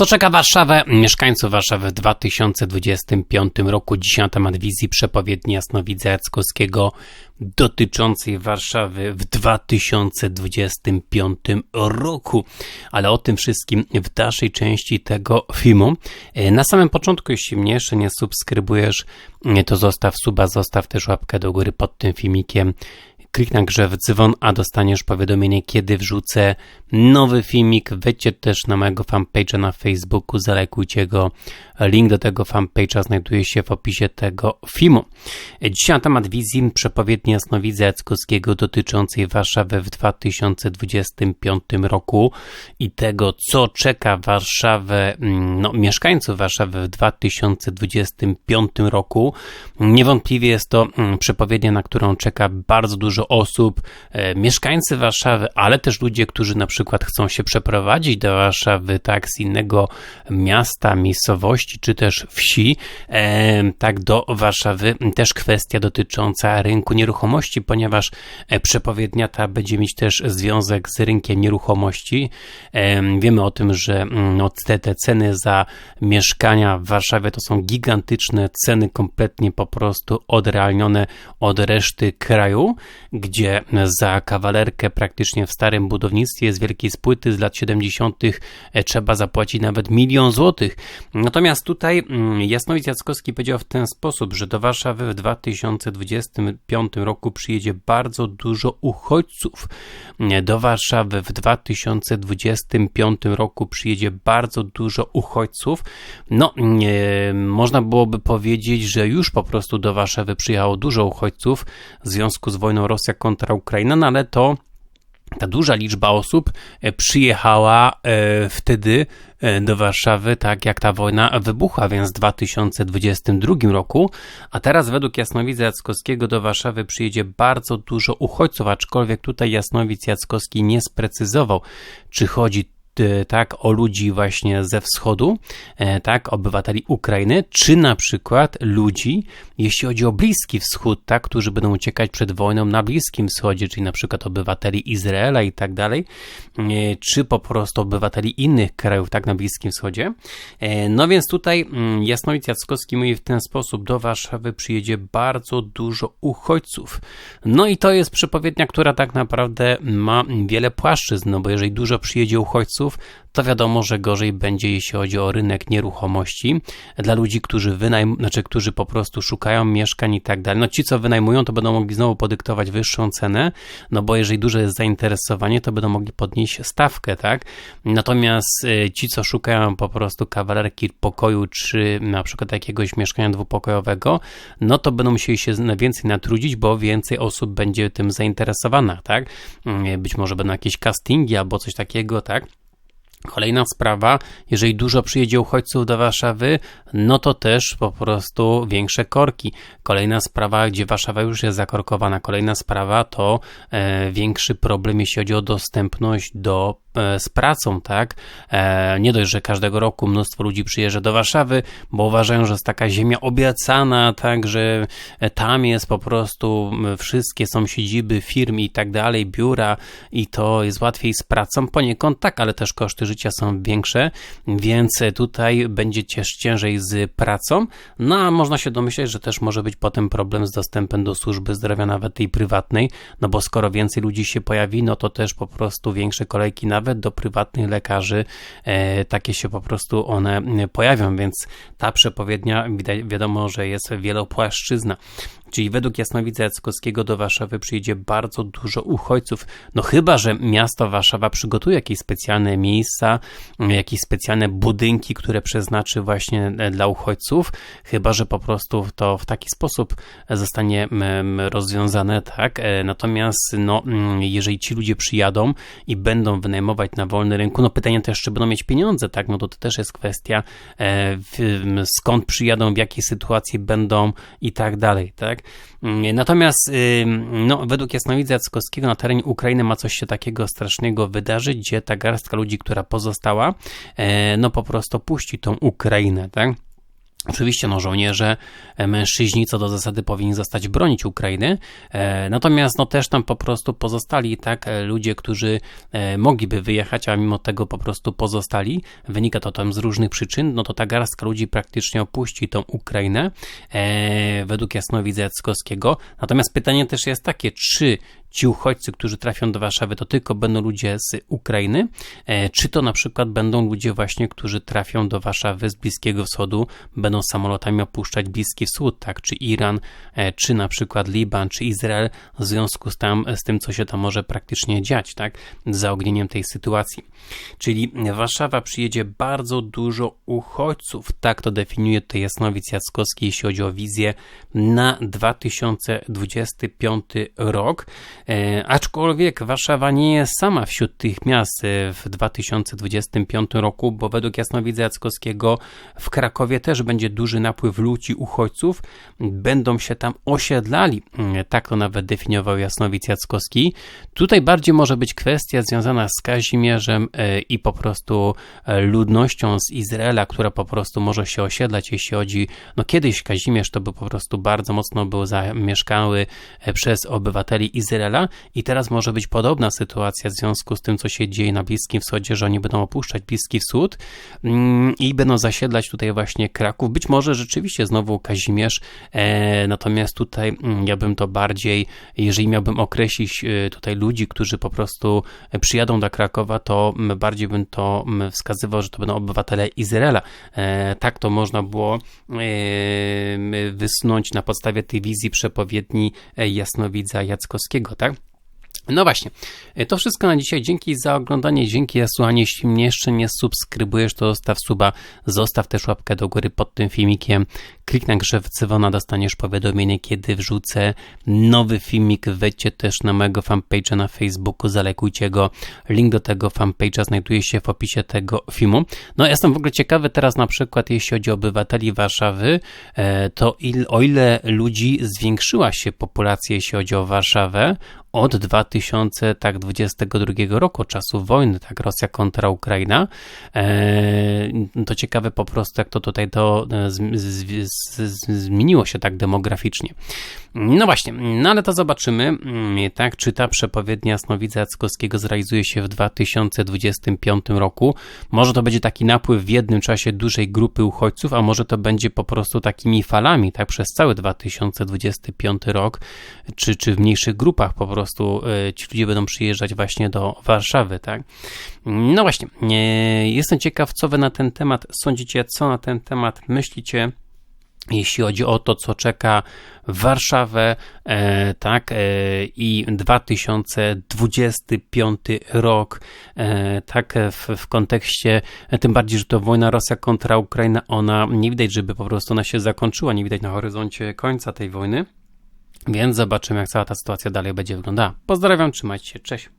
Co czeka Warszawę? Mieszkańców Warszawy w 2025 roku. Dzisiaj na temat wizji przepowiedni Jasnowidza Jackowskiego dotyczącej Warszawy w 2025 roku. Ale o tym wszystkim w dalszej części tego filmu. Na samym początku, jeśli mnie jeszcze nie subskrybujesz, to zostaw suba, zostaw też łapkę do góry pod tym filmikiem Klik na grze w dzwon, a dostaniesz powiadomienie, kiedy wrzucę nowy filmik. Wejdźcie też na mojego fanpage'a na Facebooku, zalajkujcie go. Link do tego fanpage'a znajduje się w opisie tego filmu. Dzisiaj na temat wizji przepowiedni jasnowidza Jackowskiego dotyczącej Warszawy w 2025 roku i tego, co czeka Warszawę, mm, no, mieszkańców Warszawy w 2025 roku. Niewątpliwie jest to mm, przepowiednia, na którą czeka bardzo dużo dużo osób, e, mieszkańcy Warszawy, ale też ludzie, którzy na przykład chcą się przeprowadzić do Warszawy, tak, z innego miasta, miejscowości, czy też wsi, e, tak, do Warszawy. Też kwestia dotycząca rynku nieruchomości, ponieważ e, przepowiednia ta będzie mieć też związek z rynkiem nieruchomości. Wiemy o tym, że mm, no, te, te ceny za mieszkania w Warszawie to są gigantyczne ceny, kompletnie po prostu odrealnione od reszty kraju gdzie za kawalerkę praktycznie w starym budownictwie z wielkiej spłyty z lat 70. E, trzeba zapłacić nawet milion złotych. Natomiast tutaj mm, Jasnowic Jackowski powiedział w ten sposób, że do Warszawy w 2025 roku przyjedzie bardzo dużo uchodźców. Do Warszawy w 2025 roku przyjedzie bardzo dużo uchodźców. No, nie, można byłoby powiedzieć, że już po prostu do Warszawy przyjechało dużo uchodźców w związku z wojną Rosja kontra Ukraina, no ale to ta duża liczba osób e, przyjechała e, wtedy e, do Warszawy, tak jak ta wojna wybuchła, więc w 2022 roku, a teraz według Jasnowidza Jackowskiego do Warszawy przyjedzie bardzo dużo uchodźców, aczkolwiek tutaj Jasnowic Jackowski nie sprecyzował, czy chodzi tak, o ludzi właśnie ze wschodu, e, tak, obywateli Ukrainy, czy na przykład ludzi, jeśli chodzi o Bliski Wschód, tak, którzy będą uciekać przed wojną na Bliskim Wschodzie, czyli na przykład obywateli Izraela i tak dalej, e, czy po prostu obywateli innych krajów, tak, na Bliskim Wschodzie. No więc tutaj mm, Jasnowic Jackowski mówi w ten sposób, do Warszawy przyjedzie bardzo dużo uchodźców. No i to jest przepowiednia, która tak naprawdę ma wiele płaszczyzn, no bo jeżeli dużo przyjedzie uchodźców, to wiadomo, że gorzej będzie, jeśli chodzi o rynek nieruchomości. Dla ludzi, którzy wynajm, znaczy, którzy po prostu szukają mieszkań i tak dalej. No ci, co wynajmują, to będą mogli znowu podyktować wyższą cenę, no bo jeżeli duże jest zainteresowanie, to będą mogli podnieść stawkę, tak? Natomiast y, ci, co szukają po prostu kawalerki pokoju, czy na przykład jakiegoś mieszkania dwupokojowego, no to będą musieli się więcej natrudzić, bo więcej osób będzie tym zainteresowana, tak? Y, być może będą jakieś castingi albo coś takiego, tak? Kolejna sprawa, jeżeli dużo przyjedzie uchodźców do Warszawy, no to też po prostu większe korki. Kolejna sprawa, gdzie Warszawa już jest zakorkowana, kolejna sprawa to e, większy problem, jeśli chodzi o dostępność do z pracą, tak? E, nie dość, że każdego roku mnóstwo ludzi przyjeżdża do Warszawy, bo uważają, że jest taka ziemia obiecana, tak, że tam jest po prostu wszystkie są siedziby firm i tak dalej, biura i to jest łatwiej z pracą. Poniekąd, tak, ale też koszty życia są większe, więc tutaj będzie ciężej z pracą, no a można się domyśleć, że też może być potem problem z dostępem do służby zdrowia, nawet tej prywatnej, no bo skoro więcej ludzi się pojawi, no to też po prostu większe kolejki na nawet do prywatnych lekarzy e, takie się po prostu one pojawią, więc ta przepowiednia wiadomo, że jest wielopłaszczyzna. Czyli według Jasnowidza Jackowskiego do Warszawy przyjedzie bardzo dużo uchodźców. No chyba, że miasto Warszawa przygotuje jakieś specjalne miejsca, jakieś specjalne budynki, które przeznaczy właśnie e, dla uchodźców, chyba, że po prostu to w taki sposób zostanie rozwiązane, tak? E, natomiast no, jeżeli ci ludzie przyjadą i będą wynajmować na wolny rynku, no pytanie też, czy będą mieć pieniądze, tak? No to, to też jest kwestia e, skąd przyjadą, w jakiej sytuacji będą i tak dalej, tak? Mm, natomiast no, według Jasnowidza Jackowskiego na terenie Ukrainy ma coś się takiego strasznego wydarzyć, gdzie ta garstka ludzi, która pozostała, e, no po prostu puści tą Ukrainę, tak? Oczywiście, no, żołnierze, e, mężczyźni co do zasady powinni zostać bronić Ukrainy, e, natomiast no też tam po prostu pozostali tak e, ludzie, którzy mogliby wyjechać, a mimo tego po prostu pozostali. Wynika to tam z różnych przyczyn, no to ta garstka ludzi praktycznie opuści tą Ukrainę według Jasnowidza Jackowskiego. Natomiast pytanie też jest takie, czy ci uchodźcy, którzy trafią do Warszawy, to tylko będą ludzie z Ukrainy, e, czy to na przykład będą ludzie właśnie, którzy trafią do Warszawy z Bliskiego Wschodu, będą samolotami opuszczać Bliski Wschód, tak, czy Iran, e, czy na przykład Liban, czy Izrael, w związku z, tam, z tym, co się tam może praktycznie dziać, tak, za ognieniem tej sytuacji. Czyli Warszawa przyjedzie bardzo dużo uchodźców, tak to definiuje tutaj Jasnowic Jackowski, jeśli chodzi o wizję na 2025 rok. E, aczkolwiek Warszawa nie jest sama wśród tych miast e, w 2025 roku, bo według Jasnowidza Jackowskiego w Krakowie też będzie duży napływ ludzi, uchodźców, będą się tam osiedlali, mm, tak to nawet definiował Jasnowic Jackowski. Tutaj bardziej może być kwestia związana z Kazimierzem e, i po prostu e, ludnością z Izraela, która po prostu może się osiedlać, jeśli chodzi, no kiedyś Kazimierz to był po prostu bardzo mocno był zamieszkały e, przez obywateli Izraela i teraz może być podobna sytuacja w związku z tym, co się dzieje na Bliskim Wschodzie, że oni będą opuszczać Bliski Wschód mm, i będą zasiedlać tutaj właśnie Kraków. Być może rzeczywiście znowu Kazimierz, natomiast tutaj mm, ja bym to bardziej, jeżeli miałbym określić tutaj ludzi, którzy po prostu przyjadą do Krakowa, to bardziej bym to wskazywał, że to będą obywatele Izraela. E, tak to można było e, wysnuć na podstawie tej wizji przepowiedni e, jasnowidza Jackowskiego, tak? No właśnie, to wszystko na dzisiaj. Dzięki za oglądanie, dzięki za słuchanie. Jeśli mnie jeszcze nie subskrybujesz, to zostaw suba, zostaw też łapkę do góry pod tym filmikiem. Kliknij na grze w dzwona, dostaniesz powiadomienie, kiedy wrzucę nowy filmik. Wejdźcie też na mojego fanpage'a na Facebooku, zalekujcie go. Link do tego fanpage'a znajduje się w opisie tego filmu. No, jestem w ogóle ciekawy teraz na przykład, jeśli chodzi o obywateli Warszawy, e, to il, o ile ludzi zwiększyła się populacja, jeśli chodzi o Warszawę, od 2022 roku, czasu wojny, tak, Rosja kontra Ukraina. E, to ciekawe po prostu, jak to tutaj to z, zmieniło się tak demograficznie. No właśnie, no ale to zobaczymy, mm, tak, czy ta przepowiednia Snowidza Jackowskiego zrealizuje się w 2025 roku. Może to będzie taki napływ w jednym czasie dużej grupy uchodźców, a może to będzie po prostu takimi falami, tak, przez cały 2025 rok, czy, czy w mniejszych grupach po prostu y, ci ludzie będą przyjeżdżać właśnie do Warszawy, tak. No właśnie, y, jestem ciekaw, co wy na ten temat sądzicie, co na ten temat myślicie jeśli chodzi o to, co czeka Warszawę, e, tak, e, i 2025 rok, e, tak, w, w kontekście, tym bardziej, że to wojna Rosja kontra Ukraina, ona nie widać, żeby po prostu ona się zakończyła, nie widać na horyzoncie końca tej wojny, więc zobaczymy, jak cała ta sytuacja dalej będzie wyglądała. Pozdrawiam, trzymajcie się, cześć.